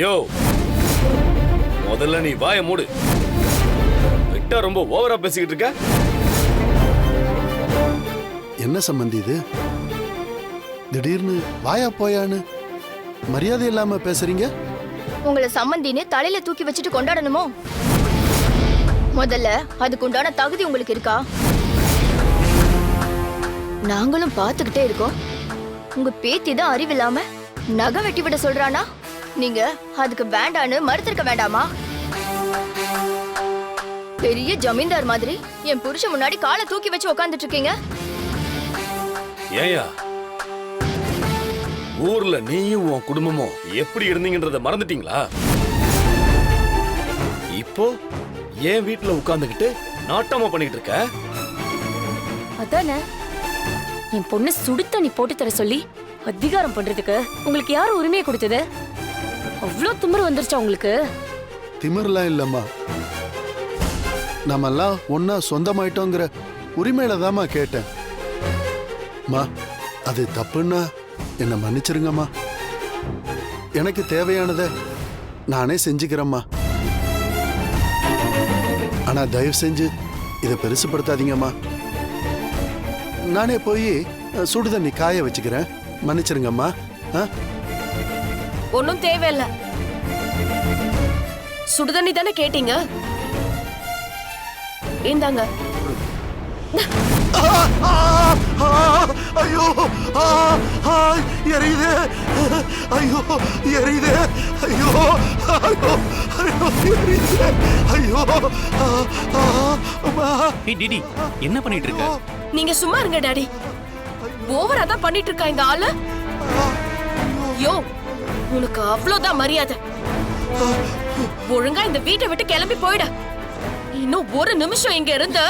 யோ. முதல்ல நீ வாய மூடு. விட்டா ரொம்ப ஓவரா பேசிக்கிட்டு இருக்க? என்ன சம்பந்தி இது? திடீர்னு வாயா போயான்னு மரியாதை இல்லாம பேசுறீங்க? உங்களை சம்மந்தின்னு தலையில தூக்கி வச்சுட்டு கொண்டாடணுமோ? முதல்ல அதுக்கு உண்டான தகுதி உங்களுக்கு இருக்கா? நாங்களும் பார்த்துக்கிட்டே இருக்கோம். உங்க பேத்தி தான் அறிவில்லாம நகை வெட்டி விட சொல்றானா? நீங்க அதுக்கு வேண்டான்னு மறுத்திருக்க வேண்டாமா? பெரிய ஜமீன்தார் மாதிரி என் புருஷன் முன்னாடி காலை தூக்கி வச்சு உக்காந்துட்டு இருக்கீங்க ஏயா ஊர்ல நீயும் உன் குடும்பமும் எப்படி இருந்தீங்கன்றத மறந்துட்டீங்களா? இப்போ என் வீட்டுல உட்கார்ந்துகிட்டு நாட்டமா பண்ணிட்டு இருக்க அதானே? என் பொண்ணு சுடு தண்ணி போட்டு தர சொல்லி அதிகாரம் பண்றதுக்கு உங்களுக்கு யார் உரிமையை கொடுத்தது? அவ்வளோ திமிரு வந்துருச்சா உங்களுக்கு? திமிர்லாம் இல்லம்மா. நம்மெல்லாம் ஒன்னா சொந்தமாயிட்டோங்கிற உரிமையில தாம்மா கேட்டேன். மா அது தப்புன்னா என்னை மன்னிச்சிருங்கம்மா. எனக்கு தேவையானதை நானே செஞ்சுக்கிறேம்மா. ஆனா தயவு செஞ்சு இதை பெருசுப்படுத்தாதீங்கம்மா. நானே போய் சுடு தண்ணி காய வச்சுக்கிறேன். மன்னிச்சிருங்கம்மா. ஆ ஒன்னும் தேவையில்ல. சுடுதண்ணி தானே கேட்டீங்க? இந்தாங்க. ஐயோ எரியுது. ஐயோ எரியுது. ஐயோ ஐயோ ஐயோ எரியுது. ஐயோ டிடி என்ன பண்ணிட்டு இருக்க நீங்க சும்மா இருங்க டாடி. ஓவரா தான் பண்ணிட்டு இருக்கா இந்த ஆளு. யோ உனக்கு அவ்வளவுதான் மரியாதை. ஒழுங்கா இந்த வீட்டை விட்டு கிளம்பி போயிட. இன்னும் ஒரு நிமிஷம் இங்க இருந்து.